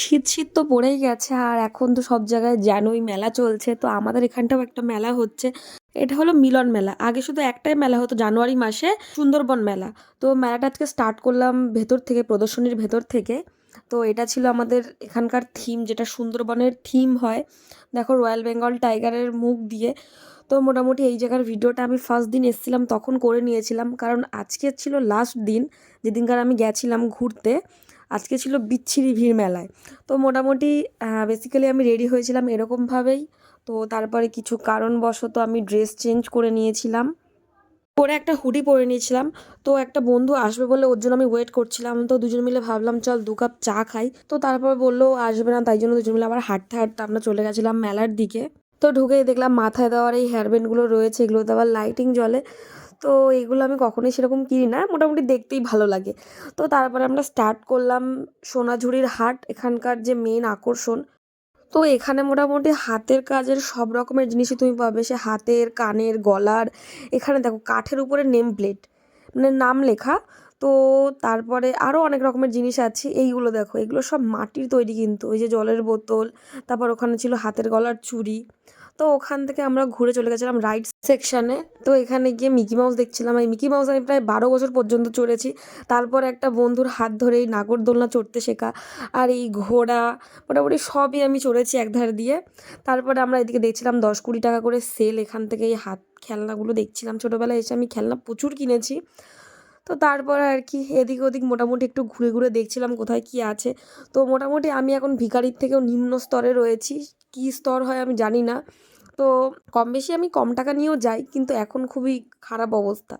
শীত শীত তো পড়েই গেছে আর এখন তো সব জায়গায় জানোই মেলা চলছে। তো আমাদের এখানটাও একটা মেলা হচ্ছে। এটা হলো মিলন মেলা। আগে শুধু একটাই মেলা হতো, জানুয়ারি মাসে সুন্দরবন মেলা। তো মেলাটা আজকে স্টার্ট করলাম ভেতর থেকে, প্রদর্শনীর ভেতর থেকে। তো এটা ছিল আমাদের এখানকার থিম যেটা সুন্দরবনের থিম হয়। দেখো রয়্যাল বেঙ্গল টাইগারের মুখ দিয়ে। তো মোটামুটি এই জায়গার ভিডিওটা আমি ফার্স্ট দিন এসেছিলাম, তখন করে নিয়েছিলাম। কারণ আজকে ছিল লাস্ট দিন, যেদিনকার আমি গেছিলাম ঘুরতে। আজকে ছিল বিচ্ছিরি ভিড় মেলায়। তো মোটামুটি বেসিক্যালি আমি রেডি হয়েছিলাম এরকমভাবেই। তো তারপরে কিছু কারণবশত আমি ড্রেস চেঞ্জ করে নিয়েছিলাম। পরে একটা হুডি পরে নিয়েছিলাম। তো একটা বন্ধু আসবে বলে ওর জন্য আমি ওয়েট করছিলাম। তো দুজন মিলে ভাবলাম, চল দু কাপ চা খাই। তো তারপর বলল, আসবে না। তাই জন্য দুজন মিলে আবার হাঁটতে হাঁটতে আমরা চলে গেছিলাম মেলার দিকে। তো ঢুকেই দেখলাম মাথায় দেওয়ার এই হেয়ারব্যান্ডগুলো রয়েছে। এগুলোতে আবার লাইটিং জ্বলে। তো এগুলো আমি কখনোই সেরকম কিনি না, মোটামুটি দেখতেই ভালো লাগে। তো তারপরে আমরা স্টার্ট করলাম সোনাঝুরির হাট, এখানকার যে মেন আকর্ষণ। তো এখানে মোটামুটি হাতের কাজের সব রকমের জিনিসই তুমি পাবে, সে হাতের, কানের, গলার, এখানে দেখো কাঠের উপরে নেম প্লেট মানে নাম লেখা। তো তারপরে আরও অনেক রকমের জিনিস আছে, এইগুলো দেখো, এগুলো সব মাটির তৈরি কিন্তু, ওই যে জলের বোতল, তারপর ওখানে ছিল হাতের গলার চুড়ি। তো ওখান থেকে আমরা ঘুরে চলে গেছিলাম রাইড সেকশানে তো এখানে গিয়ে মিকি মাউস দেখছিলাম। এই মিকি মাউস আমি প্রায় বারো বছর পর্যন্ত চড়েছি। তারপর একটা বন্ধুর হাত ধরে এই নাগরদোলনা চড়তে শেখা। আর এই ঘোড়া, মোটামুটি সবই আমি চড়েছি একধার দিয়ে। তারপরে আমরা এদিকে দেখছিলাম দশ কুড়ি টাকা করে সেল এখান থেকে এই হাত খেলনাগুলো দেখছিলাম। ছোটোবেলায় এসে আমি খেলনা প্রচুর কিনেছি। তো তারপর আর কি, এদিক ওদিক মোটামুটি একটু ঘুরে ঘুরে দেখছিলাম কোথায় কি আছে। তো মোটামুটি আমি এখন ভিখারির থেকেও নিম্ন স্তরে রয়েছি। কী স্তর হয় আমি জানি না। তো কম বেশি আমি কম টাকা নিয়েও যাই, কিন্তু এখন খুবই খারাপ অবস্থা।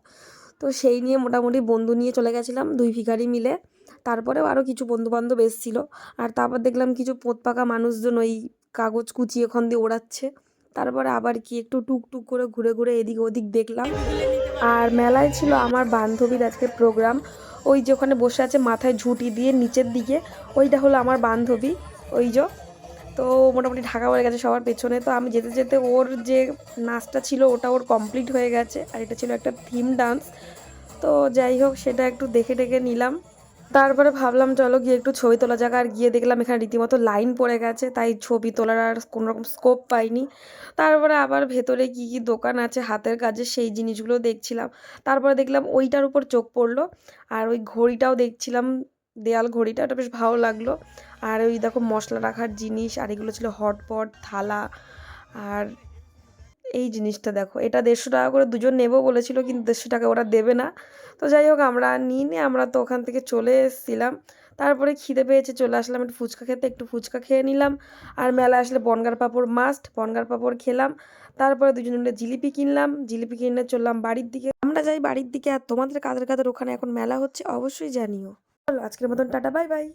তো সেই নিয়ে মোটামুটি বন্ধু নিয়ে চলে গেছিলাম দুই ভিখারি মিলে। তারপরেও আরও কিছু বন্ধুবান্ধব এসেছিল। আর তারপর দেখলাম কিছু পোত পাকা মানুষজন ওই কাগজ কুচিয়ে ওখান দিয়ে ওড়াচ্ছে। তারপরে আবার কি একটু টুকটুক করে ঘুরে ঘুরে এদিক ওদিক দেখলাম। আর মেলায় ছিল আমার বান্ধবীর আজকে প্রোগ্রাম। ওই যে ওখানে বসে আছে মাথায় ঝুঁটি দিয়ে নিচের দিকে। ওইটা হলো আমার বান্ধবী। ওই যে তো মোটামুটি ঢাকা পড়ে গেছে সবার পেছনে। তো আমি যেতে যেতে ওর যে নাচটা ছিল, ওটা ওর কমপ্লিট হয়ে গেছে। আর এটা ছিল একটা থিম ডান্স তো যাই হোক, সেটা একটু দেখে টেকে নিলাম। তারপরে ভাবলাম, চলো গিয়ে একটু ছবি তোলা জায়গা আর গিয়ে দেখলাম এখানে রীতিমতো লাইন পড়ে গেছে, তাই ছবি তোলার আর কোনো রকম স্কোপ পাইনি। তারপরে আবার ভেতরে কি কি দোকান আছে, হাতের কাজে সেই জিনিসগুলো দেখছিলাম। তারপরে দেখলাম ওইটার উপর চোখ পড়ল। আর ওই ঘড়িটাও দেখছিলাম দেয়াল ঘড়িটা ওটা বেশ ভালো লাগল। আর ওই দেখো মশলা রাখার জিনিস, আর এগুলো ছিল হটপট থালা, আর এই জিনিসটা দেখো। এটা দেড়শো টাকা করে দুজন নেব বলেছিল, কিন্তু দেড়শো টাকা ওরা দেবে না। তো যাই হোক, আমরা নিই নি আমরা তো ওখান থেকে চলে এসেছিলাম। তারপরে খিদে পেয়েছে, চলে আসলাম একটু ফুচকা খেতে, একটু ফুচকা খেয়ে নিলাম। আর মেলা আসলে বনগার পাঁপড় মাস্ট বনগার পাঁপড় খেলাম। তারপরে দুজন মিলে জিলিপি কিনলাম, জিলিপি কিনে চললাম বাড়ির দিকে। আমরা যাই বাড়ির দিকে, আর তোমাদের কাদের কাদের ওখানে এখন মেলা হচ্ছে, অবশ্যই জানিও। আজকের মতন টাটা বাই বাই।